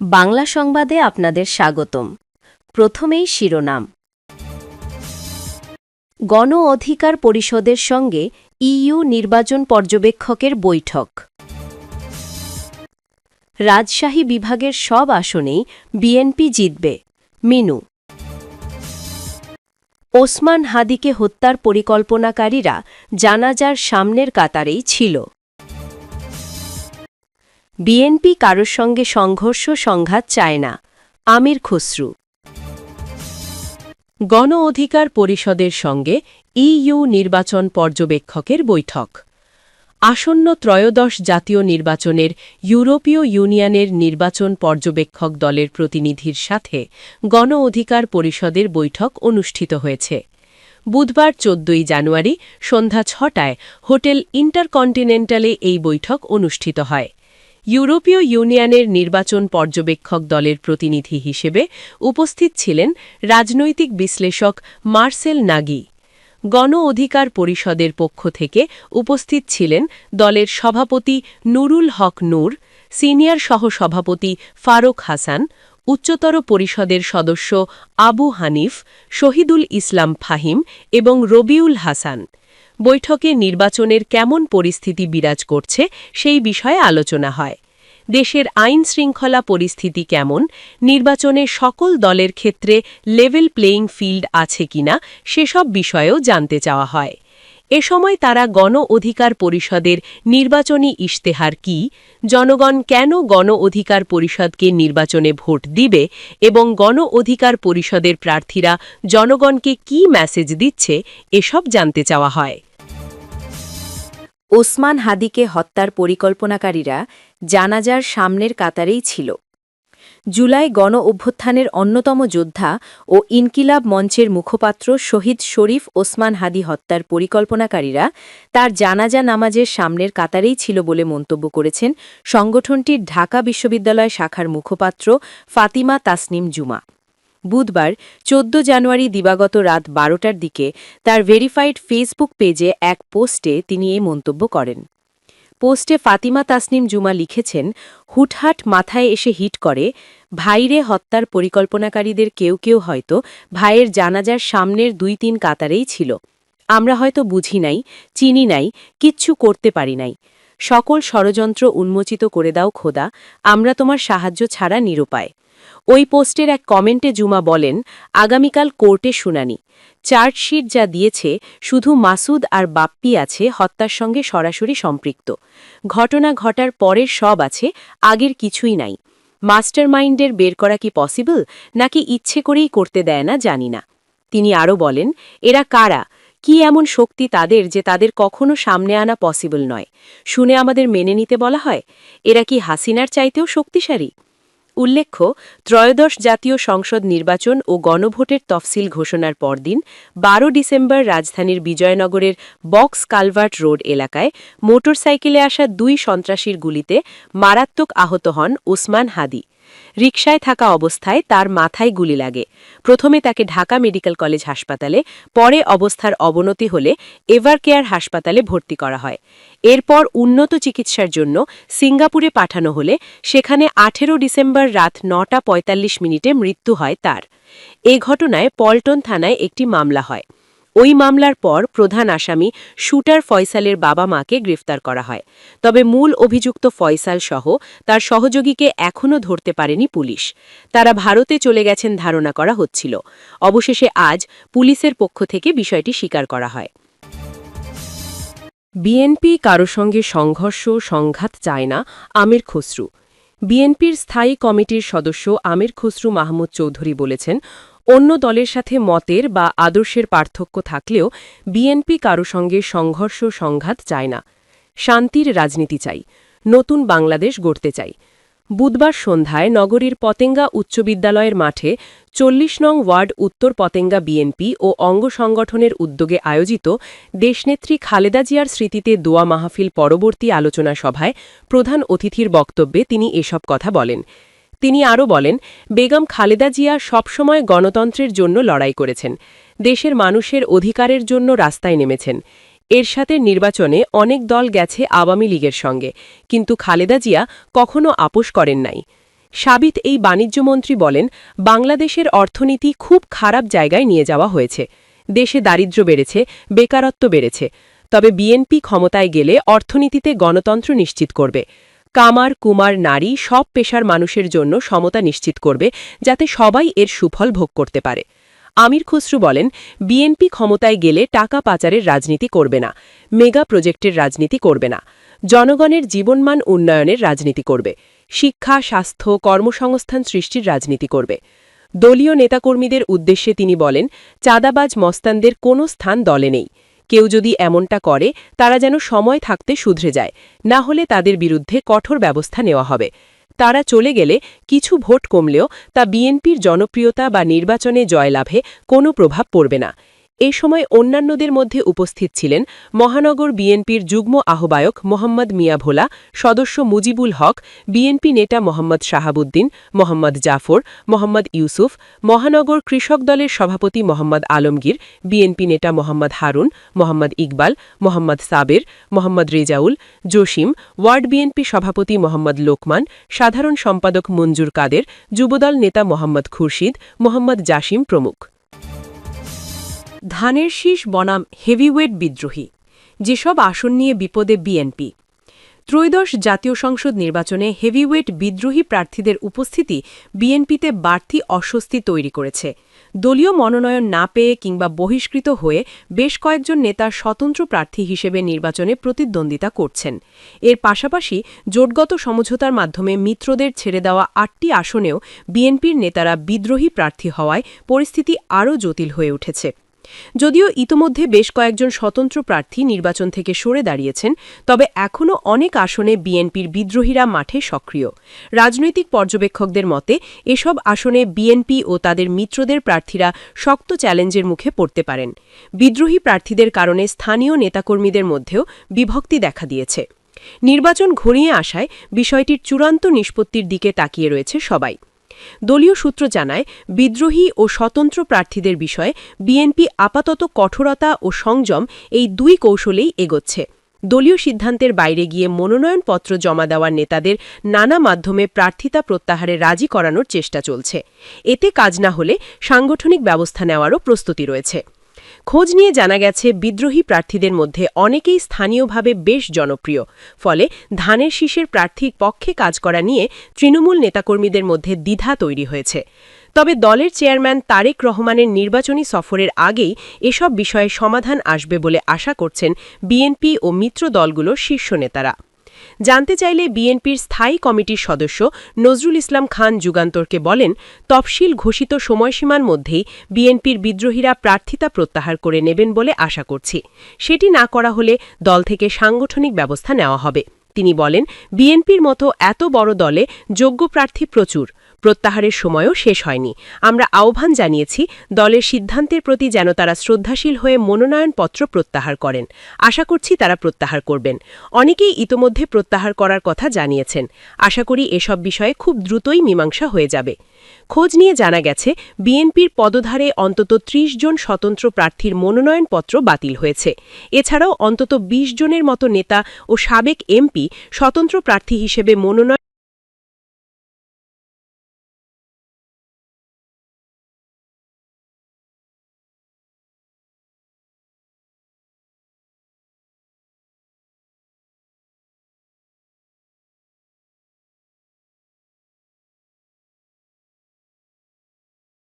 বাংলা সংবাদে আপনাদের স্বাগতম। প্রথমেই শিরোনাম। গণ অধিকার পরিষদের সঙ্গে ইইউ নির্বাচন পর্যবেক্ষকের বৈঠক। রাজশাহী বিভাগের সব আসনেই বিএনপি জিতবে। মিনু। ওসমান হাদিকে হত্যার পরিকল্পনাকারীরা জানাজার সামনের কাতারেই ছিল। বিএনপি কারোর সঙ্গে সংঘর্ষ, সংঘাত চায় না। আমির খসরু। গণ অধিকার পরিষদের সঙ্গে ইইউ নির্বাচন পর্যবেক্ষকের বৈঠক। আসন্ন ত্রয়োদশ জাতীয় নির্বাচনের ইউরোপীয় ইউনিয়নের নির্বাচন পর্যবেক্ষক দলের প্রতিনিধির সাথে গণ অধিকার পরিষদের বৈঠক অনুষ্ঠিত হয়েছে। বুধবার চোদ্দই জানুয়ারি সন্ধ্যা ছটায় হোটেল ইন্টারকন্টিনেন্টালে এই বৈঠক অনুষ্ঠিত হয়। ইউরোপীয় ইউনিয়নের নির্বাচন পর্যবেক্ষক দলের প্রতিনিধি হিসেবে উপস্থিত ছিলেন রাজনৈতিক বিশ্লেষক মার্সেল নাগি। গণ অধিকার পরিষদের পক্ষ থেকে উপস্থিত ছিলেন দলের সভাপতি নুরুল হক নূর, সিনিয়র সহসভাপতি ফারুক হাসান, উচ্চতর পরিষদের সদস্য আবু হানিফ, শহীদুল ইসলাম ফাহিম এবং রবিউল হাসান। বৈঠকে নির্বাচনের কেমন পরিস্থিতি বিরাজ করছে সেই বিষয়ে আলোচনা হয়। দেশের আইন শৃঙ্খলা পরিস্থিতি কেমন, নির্বাচনে সকল দলের ক্ষেত্রে লেভেল প্লেয়িং ফিল্ড আছে কিনা সেসব বিষয়েও জানতে চাওয়া হয়। এ সময় তারা গণ অধিকার পরিষদের নির্বাচনী ইশতেহার কি, জনগণ কেন গণ অধিকার পরিষদকে নির্বাচনে ভোট দিবে এবং গণ অধিকার পরিষদের প্রার্থীরা জনগণকে কি মেসেজ দিচ্ছে, এসব জানতে চাওয়া হয়। ওসমান হাদিকে হত্যার পরিকল্পনাকারীরা জানাজার সামনের কাতারেই ছিল। জুলাই গণ অভ্যুত্থানের অন্যতম যোদ্ধা ও ইনকিলাব মঞ্চের মুখপাত্র শহীদ শরীফ ওসমান হাদি হত্যার পরিকল্পনাকারীরা তার জানাজা নামাজের সামনের কাতারেই ছিল বলে মন্তব্য করেছেন সংগঠনটির ঢাকা বিশ্ববিদ্যালয় শাখার মুখপাত্র ফাতিমা তাসনিম জুমা। বুধবার চোদ্দ জানুয়ারি দিবাগত রাত বারোটার দিকে তার ভেরিফাইড ফেসবুক পেজে এক পোস্টে তিনি এই মন্তব্য করেন। পোস্টে ফাতিমা তাসনিম জুমা লিখেছেন, হুটহাট মাথায় এসে হিট করে, ভাইরে হত্যার পরিকল্পনাকারীদের কেউ কেউ হয়তো ভাইয়ের জানাজার সামনের দুই তিন কাতারেই ছিল। আমরা হয়তো বুঝি নাই, চিনি নাই, কিচ্ছু করতে পারি নাই। সকল ষড়যন্ত্র উন্মোচিত করে দাও খোদা, আমরা তোমার সাহায্য ছাড়া নিরুপায়। ওই পোস্টের এক কমেন্টে জুমা বলেন, আগামীকাল কোর্টে শুনানি। চার্জশিট যা দিয়েছে শুধু মাসুদ আর বাপ্পি আছে, হত্যার সঙ্গে সরাসরি সম্পৃক্ত। ঘটনা ঘটার পরের সব আছে, আগের কিছুই নাই। মাস্টার মাইন্ডের বের করা কি পসিবল? নাকি ইচ্ছে করেই করতে দেয় না, জানি না। তিনি আরও বলেন, এরা কারা? কি এমন শক্তি তাদের যে তাদের কখনো সামনে আনা পসিবল নয়? শুনে আমাদের মেনে নিতে বলা হয়? এরা কি হাসিনার চাইতেও শক্তিশালী? উল্লেখ্য, ত্রয়োদশ জাতীয় সংসদ নির্বাচন ও গণভোটের তফসিল ঘোষণার পরদিন, বারো ডিসেম্বর রাজধানীর বিজয়নগরের বক্স কালভার্ট রোড এলাকায় মোটরসাইকেলে আসা দুই সন্ত্রাসীর গুলিতে মারাত্মক আহত হন ওসমান হাদি। রিকশায় থাকা অবস্থায় তার মাথায় গুলি লাগে। প্রথমে তাকে ঢাকা মেডিকেল কলেজ হাসপাতালে, পরে অবস্থার অবনতি হলে এভারকেয়ার হাসপাতালে ভর্তি করা হয়। এরপর উন্নত চিকিৎসার জন্য সিঙ্গাপুরে পাঠানো হলে সেখানে আঠেরো ডিসেম্বর রাত নটা পঁয়তাল্লিশ মিনিটে মৃত্যু হয় তার। এ ঘটনায় পল্টন থানায় একটি মামলা হয়। ওই মামলার পর প্রধান আসামি শুটার ফয়সালের বাবা মাকে গ্রেফতার করা হয়। তবে মূল অভিযুক্ত ফয়সাল সহ তার সহযোগীকে এখনও ধরতে পারেনি পুলিশ। তারা ভারতে চলে গেছেন ধারণা করা হচ্ছিল। অবশেষে আজ পুলিশের পক্ষ থেকে বিষয়টি স্বীকার করা হয়। বিএনপি কারও সঙ্গে সংঘর্ষ, সংঘাত চায় না আমির খসরু। বিএনপির স্থায়ী কমিটির সদস্য আমির খসরু মাহমুদ চৌধুরী বলেছেন অন্য দলের সাথে মতের বা আদর্শের পার্থক্য থাকলেও বিএনপি কারও সঙ্গে সংঘর্ষ, সংঘাত চায় না। শান্তির রাজনীতি চাই। নতুন বাংলাদেশ গড়তে চাই। বুধবার সন্ধ্যায় নগরীর পতেঙ্গা উচ্চ বিদ্যালয়ের মাঠে চল্লিশ নং ওয়ার্ড উত্তর পতেঙ্গা বিএনপি ও অঙ্গ সংগঠনের উদ্যোগে আয়োজিত দেশনেত্রী খালেদা জিয়ার স্মৃতিতে দোয়া মাহফিল পরবর্তী আলোচনা সভায় প্রধান অতিথির বক্তব্যে তিনি এসব কথা বলেন। তিনি আরও বলেন, বেগম খালেদা জিয়া সবসময় গণতন্ত্রের জন্য লড়াই করেছেন। দেশের মানুষের অধিকারের জন্য রাস্তায় নেমেছেন। এর সাথে নির্বাচনে অনেক দল গেছে আওয়ামী লীগের সঙ্গে, কিন্তু খালেদা জিয়া কখনো আপোষ করেন নাই। সাবিত এই বাণিজ্যমন্ত্রী বলেন, বাংলাদেশের অর্থনীতি খুব খারাপ জায়গায় নিয়ে যাওয়া হয়েছে। দেশে দারিদ্র্য বেড়েছে, বেকারত্ব বেড়েছে। তবে বিএনপি ক্ষমতায় গেলে অর্থনীতিতে গণতন্ত্র নিশ্চিত করবে। কামার, কুমার, নারী সব পেশার মানুষের জন্য সমতা নিশ্চিত করবে যাতে সবাই এর সুফল ভোগ করতে পারে। আমির খুসরু বলেন, বিএনপি ক্ষমতায় গেলে টাকা পাচারের রাজনীতি করবে না, মেগা প্রজেক্টের রাজনীতি করবে না, জনগণের জীবনমান উন্নয়নের রাজনীতি করবে, শিক্ষা, স্বাস্থ্য, কর্মসংস্থান সৃষ্টির রাজনীতি করবে। দলীয় নেতাকর্মীদের উদ্দেশ্যে তিনি বলেন, চাঁদাবাজ মস্তানদের কোনো স্থান দলে নেই। কেউ যদি এমনটা করে, তারা যেন সময় থাকতে শুধরে যায়, না হলে তাদের বিরুদ্ধে কঠোর ব্যবস্থা নেওয়া হবে। তারা চলে গেলে কিছু ভোট কমলেও তা বিএনপির জনপ্রিয়তা বা নির্বাচনে জয়লাভে কোনো প্রভাব পড়বে না। এ সময় অন্যান্যদের মধ্যে উপস্থিত ছিলেন মহানগর বিএনপির যুগ্ম আহ্বায়ক মোহাম্মদ মিয়া ভোলা, সদস্য মুজিবুল হক, বিএনপি নেতা মোহাম্মদ শাহাবুদ্দিন, মোহাম্মদ জাফর, মোহাম্মদ ইউসুফ, মহানগর কৃষক দলের সভাপতি মোহাম্মদ আলমগীর, বিএনপি নেতা মোহাম্মদ হারুন, মোহাম্মদ ইকবাল, মোহাম্মদ সাবের, মোহাম্মদ রেজাউল, জসিম, ওয়ার্ড বিএনপি সভাপতি মোহাম্মদ লোকমান, সাধারণ সম্পাদক মঞ্জুর কাদের, যুবদল নেতা মোহাম্মদ খুরশিদ, মোহাম্মদ জাসিম প্রমুখ। ধানের শীষ বনাম হেভিওয়েট বিদ্রোহী, যেসব আসন নিয়ে বিপদে বিএনপি। ত্রয়োদশ জাতীয় সংসদ নির্বাচনে হেভিওয়েট বিদ্রোহী প্রার্থীদের উপস্থিতি বিএনপিতে বাড়তি অস্বস্তি তৈরি করেছে। দলীয় মনোনয়ন না পেয়ে কিংবা বহিষ্কৃত হয়ে বেশ কয়েকজন নেতা স্বতন্ত্র প্রার্থী হিসেবে নির্বাচনে প্রতিদ্বন্দ্বিতা করছেন। এর পাশাপাশি জোটগত সমঝোতার মাধ্যমে মিত্রদের ছেড়ে দেওয়া আটটি আসনেও বিএনপির নেতারা বিদ্রোহী প্রার্থী হওয়ায় পরিস্থিতি আরও জটিল হয়ে উঠেছে। যদিও ইতোমধ্যে বেশ কয়েকজন স্বতন্ত্র প্রার্থী নির্বাচন থেকে সরে দাঁড়িয়েছেন, তবে এখনও অনেক আসনে বিএনপির বিদ্রোহীরা মাঠে সক্রিয়। রাজনৈতিক পর্যবেক্ষকদের মতে, এসব আসনে বিএনপি ও তাদের মিত্রদের প্রার্থীরা শক্ত চ্যালেঞ্জের মুখে পড়তে পারেন। বিদ্রোহী প্রার্থীদের কারণে স্থানীয় নেতাকর্মীদের মধ্যেও বিভক্তি দেখা দিয়েছে। নির্বাচন ঘনিয়ে আসায় বিষয়টির চূড়ান্ত নিষ্পত্তির দিকে তাকিয়ে রয়েছে সবাই। দলীয় সূত্র জানায়, বিদ্রোহী ও স্বতন্ত্র প্রার্থীদের বিষয়ে বিএনপি আপাতত কঠোরতা ও সংযম এই দুই কৌশলেই এগোচ্ছে। দলীয় সিদ্ধান্তের বাইরে গিয়ে মনোনয়নপত্র জমা দেওয়ার নেতাদের নানা মাধ্যমে প্রার্থিতা প্রত্যাহারে রাজি করানোর চেষ্টা চলছে। এতে কাজ না হলে সাংগঠনিক ব্যবস্থা নেওয়ারও প্রস্তুতি রয়েছে। খোঁজ নিয়ে জানা গেছে, বিদ্রোহী প্রার্থীদের মধ্যে অনেকেই স্থানীয়ভাবে বেশ জনপ্রিয়। ফলে ধানের শীষের প্রার্থীর পক্ষে কাজ করা নিয়ে তৃণমূল নেতাকর্মীদের মধ্যে দ্বিধা তৈরি হয়েছে। তবে দলের চেয়ারম্যান তারেক রহমানের নির্বাচনী সফরের আগেই এসব বিষয়ে সমাধান আসবে বলে আশা করছেন বিএনপি ও মিত্র দলগুলোর শীর্ষ নেতারা। জানতে চাইলে বিএনপির স্থায়ী কমিটির সদস্য নজরুল ইসলাম খান যুগান্তরকে বলেন, তফসিল ঘোষিত সময়সীমার মধ্যেই বিএনপির বিদ্রোহীরা প্রার্থিতা প্রত্যাহার করে নেবেন বলে আশা করছি। সেটি না করা হলে দল থেকে সাংগঠনিক ব্যবস্থা নেওয়া হবে। তিনি বলেন, বিএনপির মতো এত বড় দলে যোগ্য প্রার্থী প্রচুর। প্রত্যাহারের সময়ও শেষ হয়নি। আমরা আহ্বান জানিয়েছি, দলের সিদ্ধান্তের প্রতি যেন তারা শ্রদ্ধাশীল হয়ে মনোনয়নপত্র প্রত্যাহার করেন। আশা করছি তারা প্রত্যাহার করবেন। অনেকেই ইতোমধ্যে প্রত্যাহার করার কথা জানিয়েছেন। আশা করি এসব বিষয়ে খুব দ্রুতই মীমাংসা হয়ে যাবে। খোঁজ নিয়ে জানা গেছে, বিএনপির পদধারে অন্তত ৩০ জন স্বতন্ত্র প্রার্থীর মনোনয়নপত্র বাতিল হয়েছে। এছাড়াও অন্তত ২০ জনের মতো নেতা ও সাবেক এমপি স্বতন্ত্র প্রার্থী হিসেবে মনোনয়ন